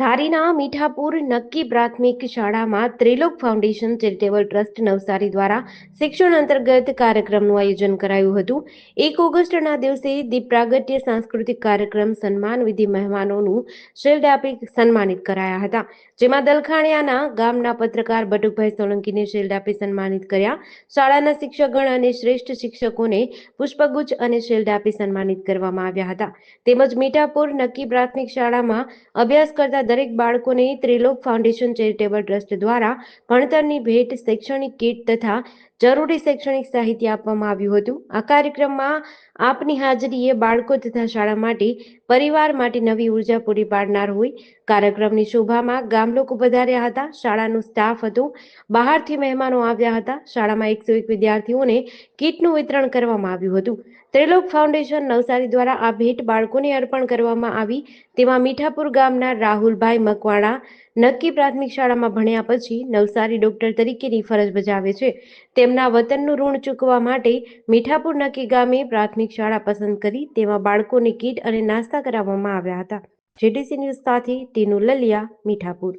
ધારીના મીઠાપુર નક્કી પ્રાથમિક શાળામાં Trilok foundation charitable trust Navsari દ્વારા શિક્ષણ અંતર્ગત કાર્યક્રમનું આયોજન કરાયું હતું. એક ઓગસ્ટના દિવસે દીપ સાંસ્કૃતિક કાર્યક્રમ સન્માન વિધિ મહેમાનોનું શિલ્ડ આપી સન્માનિત કરાયા હતા. જેમાં દલખાણિયાના ગામના પત્રકાર બટુકભાઈ સોલંકીને શિલ્ડ આપી સન્માનિત કર્યા. શાળાના શિક્ષકગણ અને શ્રેષ્ઠ શિક્ષકોને પુષ્પગુચ્છ અને શિલ્ડ આપી સન્માનિત કરવામાં આવ્યા હતા. તેમજ મીઠાપુર નક્કી પ્રાથમિક શાળામાં અભ્યાસ કરતા દરેક બાળકોને ત્રિલોક ફાઉન્ડેશન ચેરિટેબલ ટ્રસ્ટ દ્વારા ભણતરની ભેટ શૈક્ષણિક કીટ તથા જરૂરી શૈક્ષણિક સાહિત્ય આપવામાં આવ્યું હતું. આ કાર્યક્રમમાં આપની હાજરીએ બાળકો તથા શાળા માટે, પરિવાર માટે નવી ઊર્જા પૂરી પાડનાર હોય. કાર્યક્રમની શોભામાં ગામ લોકો પધાર્યા હતા. શાળાનું સ્ટાફ હતું. બહારથી મહેમાનો આવ્યા હતા. શાળામાં એકસો એક વિદ્યાર્થીઓને કીટનું વિતરણ કરવામાં આવ્યું હતું. ત્રિલોક ફાઉન્ડેશન નવસારી દ્વારા આ ભેટ બાળકોને અર્પણ કરવામાં આવી. તેમાં મીઠાપુર ગામના રાહુલભાઈ મકવાણા નક્કી પ્રાથમિક શાળામાં ભણ્યા પછી નવસારી ડોક્ટર તરીકેની ફરજ બજાવે છે. તેમના વતનનું ઋણ ચૂકવવા માટે મીઠાપુર નક્કી ગામે પ્રાથમિક શાળા પસંદ કરી તેમાં બાળકોને કીટ અને નાસ્તા કરાવવામાં આવ્યા હતા. જેડીસી ન્યૂઝ સાથે ટીનુ લલિયા, મીઠાપુર.